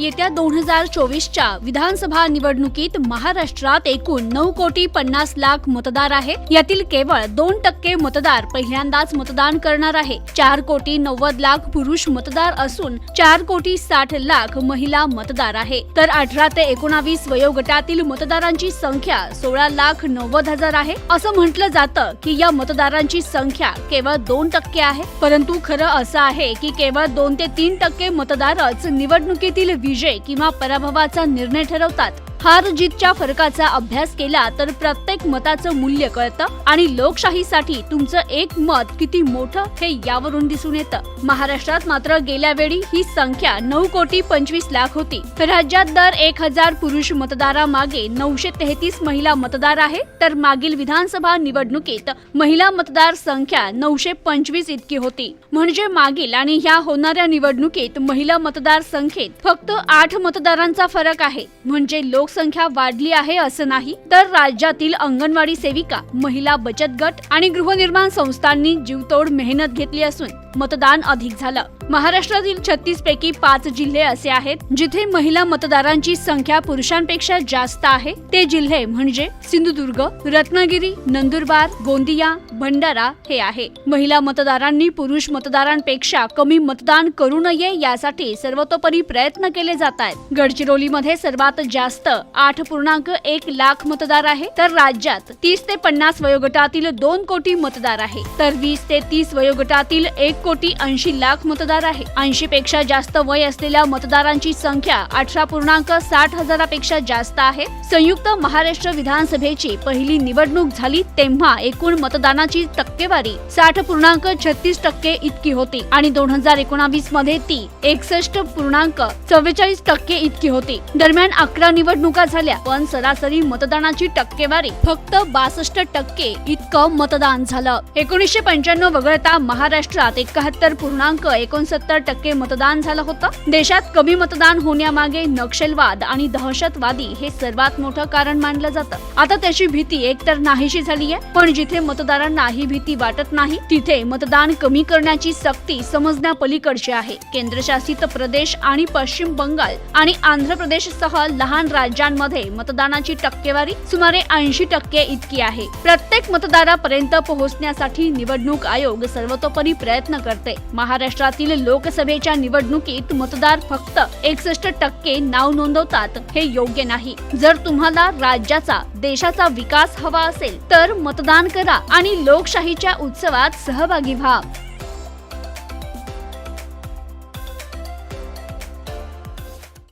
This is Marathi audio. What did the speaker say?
येत्या दोन हजार चोवीसच्या विधानसभा निवडणुकीत महाराष्ट्रात एकूण नऊ कोटी पन्नास लाख मतदार आहे. यातील केवळ दोन टक्के मतदार पहिल्यांदाच मतदान करणार आहे. चार कोटी नव्वद लाख पुरुष मतदार असून चार कोटी साठ लाख महिला मतदार आहे. तर अठरा ते एकोणावीस वयोगटातील मतदारांची संख्या सोळा लाख नव्वद हजार आहे. असं म्हटलं जातं की या मतदारांची संख्या केवळ दोन टक्के आहे. परंतु खरं असं आहे की केवळ दोन ते तीन टक्के मतदारच निवडणुकीतील विजय किंवा पराभवाचा निर्णय ठरवतात. हार जीतच्या फरकाचा अभ्यास केला तर प्रत्येक मताचं मूल्य कळतं आणि लोकशाहीसाठी तुमचं एक मत किती मोठं हे यावरून दिसून येतं. महाराष्ट्रात मात्र गेल्या वेळी ही संख्या नऊ कोटी पंचवीस लाख होती. राज्यात दर एक हजार पुरुष मतदारामागे नऊशे तेहतीस महिला मतदार आहे. तर मागील विधानसभा निवडणुकीत महिला मतदार संख्या नऊशे पंचवीस इतकी होती. म्हणजे मागील आणि ह्या होणाऱ्या निवडणुकीत महिला मतदार संख्येत फक्त आठ मतदारांचा फरक आहे. म्हणजे लोक लोकसंख्या वाढली आहे असं नाही. तर राज्यातील अंगणवाडी सेविका महिला बचत गट आणि गृहनिर्माण संस्थांनी जीवतोड मेहनत घेतली असून मतदान अधिक झालं. महाराष्ट्रातील छत्तीस पैकी पाच जिल्हे असे आहेत जिथे महिला मतदारांची संख्या पुरुषांपेक्षा जास्त आहे. ते जिल्हे म्हणजे सिंधुदुर्ग रत्नागिरी नंदुरबार गोंदिया भंडारा हे आहे. महिला मतदारांनी पुरुष मतदारांपेक्षा कमी मतदान करू नये यासाठी सर्वतोपरी प्रयत्न केले जात आहेत. गडचिरोलीमध्ये सर्वात जास्त आठ पूर्णांक एक लाख मतदार आहे. तर राज्यात तीस ते पन्नास वयोगटातील दोन कोटी मतदार आहे. तर वीस ते तीस वयोगटातील एक कोटी ऐंशी लाख मतदार आहे. ऐंशी पेक्षा जास्त वय असलेल्या मतदारांची संख्या अठरा पूर्णांक साठ हजारापेक्षा जास्त आहे. संयुक्त महाराष्ट्र विधानसभेची पहिली निवडणूक झाली तेव्हा एकूण मतदानाची टक्केवारी साठ पूर्णांक छत्तीस टक्के इतकी होती आणि दोन हजार एकोणावीसमध्ये ती एकसष्ट पूर्णांक चव्वेचाळीस टक्के इतकी होती. दरम्यान अकरा निवडणूक झाल्या. पण सरासरी मतदानाची टक्केवारी फक्त बासष्ट टक्के इतकं मतदान झालं. एकोणीसशे पंच्याण्णव वगळता महाराष्ट्रात एकाहत्तर पूर्णांक एकोणसत्तर टक्के मतदान झालं होतं. देशात कमी मतदान होण्यामागे नक्षलवाद आणि दहशतवादी हे सर्वात मोठं कारण मानलं जातं. आता त्याची भीती एकतर नाहीशी झाली आहे पण जिथे मतदारांना ही भीती वाटत नाही तिथे मतदान कमी करण्याची सक्ती समजण्यापलीकडची आहे. केंद्रशासित प्रदेश आणि पश्चिम बंगाल आणि आंध्र प्रदेशसह लहान राज्य राज्यांमध्ये मतदानाची टक्केवारी सुमारे ऐंशी टक्के इतकी आहे. प्रत्येक मतदारापर्यंत पोहोचण्यासाठी निवडणूक आयोग सर्वतोपरी प्रयत्न करते. महाराष्ट्रातील लोकसभेच्या निवडणुकीत मतदार फक्त एकसष्ट टक्के नाव नोंदवतात हे योग्य नाही. जर तुम्हाला राज्याचा देशाचा विकास हवा असेल तर मतदान करा आणि लोकशाहीच्या उत्सवात सहभागी व्हा.